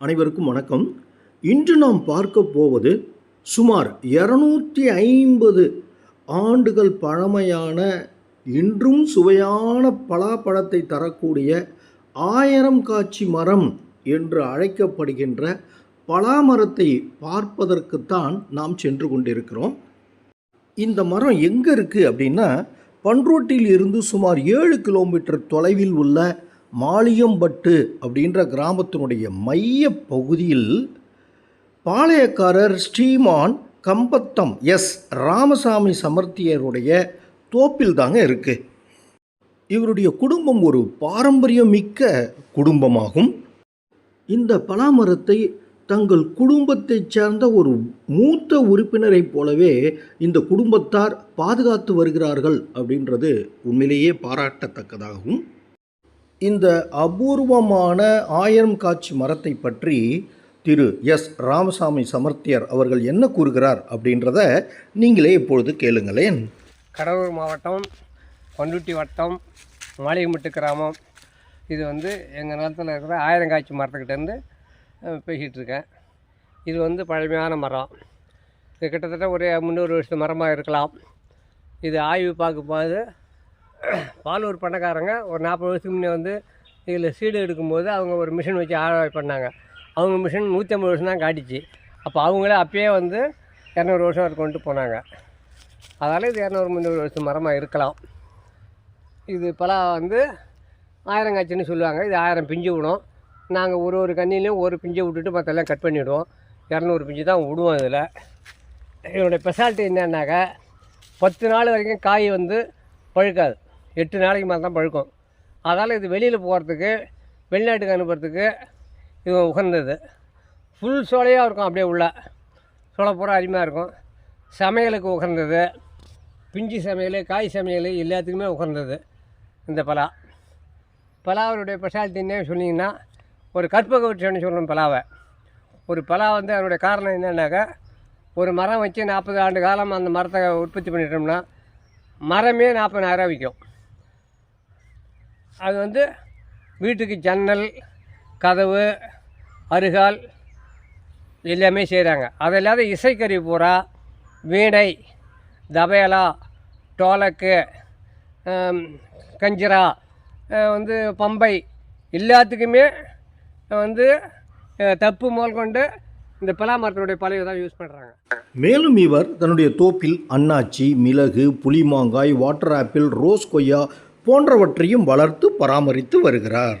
அனைவருக்கும் வணக்கம். இன்று நாம் பார்க்க போவது சுமார் இரநூத்தி ஐம்பது ஆண்டுகள் பழமையான இன்றும் சுவையான பலாப்பழத்தை தரக்கூடிய ஆயிரம் காட்சி மரம் என்று அழைக்கப்படுகின்ற பலாமரத்தை பார்ப்பதற்குத்தான் நாம் சென்று கொண்டிருக்கிறோம். இந்த மரம் எங்கே இருக்குது அப்படின்னா பன்ரோட்டில் இருந்து சுமார் ஏழு கிலோமீட்டர் தொலைவில் உள்ள மாளியம்பட்டு அப்படின்ற கிராமத்தினுடைய மைய பகுதியில் பாளையக்காரர் ஸ்ரீமான் கம்பத்தம் எஸ். ராமசாமி சமர்த்தியருடைய தோப்பில் தாங்க இருக்குது இவருடைய குடும்பம் ஒரு பாரம்பரியமிக்க குடும்பமாகும். இந்த பலாமரத்தை தங்கள் குடும்பத்தைச் சேர்ந்த ஒரு மூத்த உறுப்பினரைப் போலவே இந்த குடும்பத்தார் பாதுகாத்து வருகிறார்கள் அப்படின்றது உண்மையிலேயே பாராட்டத்தக்கதாகும். இந்த அபூர்வமான ஆயிரம் காட்சி மரத்தை பற்றி திரு எஸ். ராமசாமி சமர்த்தியர் அவர்கள் என்ன கூறுகிறார் அப்படின்றத நீங்களே இப்பொழுது கேளுங்களேன். கடலூர் மாவட்டம் பண்ருட்டி வட்டம் மாளிகைமட்டு கிராமம். இது வந்து எங்கள் நிலத்தில் இருக்கிற ஆயிரங்காய்ச்சி மரத்துக்கிட்டேருந்து பேசிகிட்டு இருக்கேன். இது வந்து பழமையான மரம். இது கிட்டத்தட்ட ஒரு முந்நூறு வருஷத்து மரமாக இருக்கலாம். இது ஆய்வு பார்க்கும்போது பாலூர் பண்ணக்காரங்க ஒரு நாற்பது வருஷத்துக்கு முன்னே வந்து இதில் சீடு எடுக்கும்போது அவங்க ஒரு மிஷின் வச்சு ஆராய்ச்சி பண்ணாங்க. அவங்க மிஷின் நூற்றி ஐம்பது வருஷம் தான் காட்டிச்சு. அப்போ அவங்களே அப்பயே வந்து இரநூறு வருஷம் வரை கொண்டு போனாங்க. அதனால் இது இரநூறு முந்நூறு வருஷம் மரமாக இருக்கலாம். இது பலா வந்து ஆயிரங்காய்ச்சின்னு சொல்லுவாங்க. இது ஆயிரம் பிஞ்சு விடும். நாங்கள் ஒரு ஒரு கண்ணிலையும் ஒரு பிஞ்சை விட்டுட்டு மற்றெல்லாம் கட் பண்ணிவிடுவோம் இரநூறு பிஞ்சு தான் விடுவோம் இதில் இதனுடைய ஸ்பெஷாலிட்டி என்னன்னாக்கா பத்து நாள் வரைக்கும் காய் வந்து பழுக்காது. எட்டு நாளைக்கு மேலே தான் பழுக்கும். அதால் இது வெளியில் போகிறதுக்கு வெளிநாட்டுக்கு அனுப்புறதுக்கு இது உகந்தது. ஃபுல் சோலையாக இருக்கும் அப்படியே உள்ள. சோளை பூரா அருமையாக இருக்கும். சமையலுக்கு உகந்தது. பிஞ்சு சமையல் காய் சமையல் எல்லாத்துக்குமே உகந்தது இந்த பலா. பலாவருடைய ஸ்பெஷாலிட்டின்னே சொன்னீங்கன்னா ஒரு கற்பக விருட்சம்னு சொல்லணும் பலாவை. ஒரு பலா வந்து அதனுடைய காரணம் என்னென்னாக்கா ஒரு மரம் வச்சு நாற்பது ஆண்டு காலம் அந்த மரத்தை உற்பத்தி பண்ணிட்டோம்னா மரமே நாற்பதாயிரம் விற்கும் அது வந்து வீட்டுக்கு ஜன்னல் கதவு அருகால் எல்லாமே செய்கிறாங்க அது இல்லாத இசைக்கருவி பூரா வீணை தபேலா டோலக்கு கஞ்சிரா வந்து பம்பை எல்லாத்துக்குமே வந்து தப்பு முதல் கொண்டு இந்த பலாமரத்தினுடைய பழைய தான் யூஸ் பண்ணுறாங்க மேலும் இவர் தன்னுடைய தோப்பில் அன்னாச்சி மிளகு புளிமாங்காய் வாட்டர் ஆப்பிள் ரோஸ் கொய்யா போன்றவற்றையும் வளர்த்து பராமரித்து வருகிறார்.